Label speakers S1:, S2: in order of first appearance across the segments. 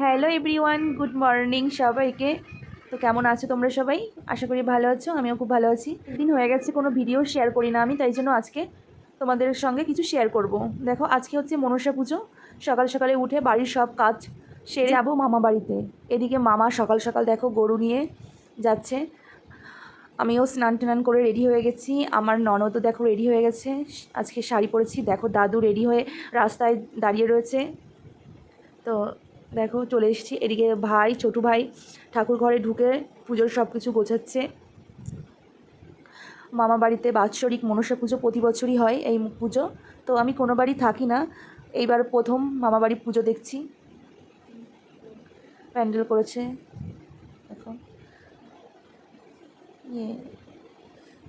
S1: Hello everyone, good morning সবাইকে। তো কেমন আছো তোমরা সবাই? আশা করি ভালো আছো, আমিও খুব ভালো আছি। দিন হয়ে গেছে, কোনো ভিডিও শেয়ার করি না আমি, তাই জন্য আজকে তোমাদের সঙ্গে কিছু শেয়ার করব। দেখো, আজকে হচ্ছে মনসা পুজো। সকাল সকালে উঠে বাড়ির সব কাজ সেরে যাব মামা বাড়িতে। এদিকে মামা সকাল সকাল দেখো গরু নিয়ে যাচ্ছে। আমিও স্নান টান করে রেডি হয়ে গেছি। আমার ননদও দেখো রেডি হয়ে গেছে। আজকে শাড়ি পরেছি, দেখো দাদু রেডি হয়ে রাস্তায় দাঁড়িয়ে রয়েছে। তো দেখো চলে এসেছি। এদিকে ভাই, ছোটো ভাই ঠাকুর ঘরে ঢুকে পুজোর সব কিছু গোছাচ্ছে। মামা বাড়িতে বাৎসরিক মনসা পুজো প্রতি বছরই হয় এই পুজো। তো আমি কোনো বাড়ি থাকি না। এইবার প্রথম মামা বাড়ি পুজো দেখছি। প্যান্ডেল করেছে। দেখো। ইয়ে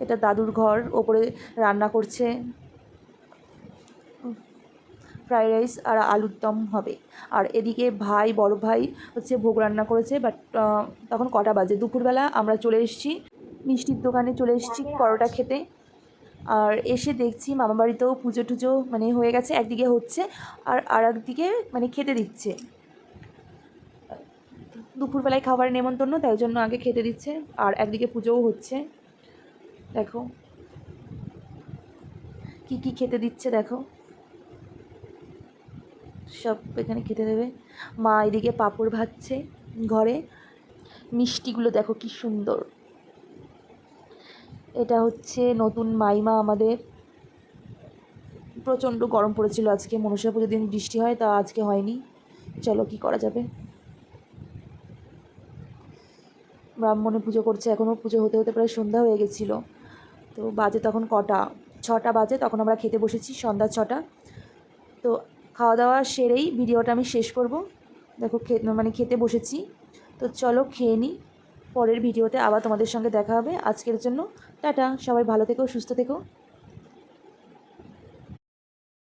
S1: এটা দাদুর ঘর, ওপরে রান্না করছে। ফ্রাইড রাইস আর আলুর দম হবে। আর এদিকে ভাই, বড় ভাই হচ্ছে ভোগ রান্না করেছে বাট তখন কটা বাজে? দুপুরবেলা আমরা চলে এসেছি, মিষ্টির দোকানে চলে এসেছি পরোটা খেতে। আর এসে দেখছি মামা বাড়িতেও পুজো টুজো মানে হয়ে গেছে, একদিকে হচ্ছে আর আর একদিকে মানে খেতে দিচ্ছে। দুপুরবেলায় খাবার নেমন্তন্ন, তাই জন্য আগে খেতে দিচ্ছে, আর একদিকে পুজোও হচ্ছে। দেখো, কি কি খেতে দিচ্ছে, দেখো। সব এখানে খেতে দেবে। মা এদিকে পাঁপড় ভাজছে ঘরে। মিষ্টিগুলো দেখো কি সুন্দর। এটা হচ্ছে নতুন মাইমা আমাদের। প্রচণ্ড গরম পড়েছিল আজকে। মনসা পুজোর দিন বৃষ্টি হয়, তা আজকে হয়নি। চলো কি করা যাবে? ব্রাহ্মণে পুজো করছে এখনও পুজো হতে হতে প্রায় সন্ধ্যা হয়ে গেছিল। তো বাজে তখন কটা? ছটা বাজে, তখন আমরা খেতে বসেছি সন্ধ্যা ছটা। তো খাওয়া দাওয়া সেরেই ভিডিওটা আমি শেষ করব। দেখো মানে খেতে বসেছি। তো চলো খেয়ে নিই পরের ভিডিওতে আবার তোমাদের সঙ্গে দেখা হবে। আজকের জন্য টাটা। সবাই ভালো থেকো, সুস্থ থেকো।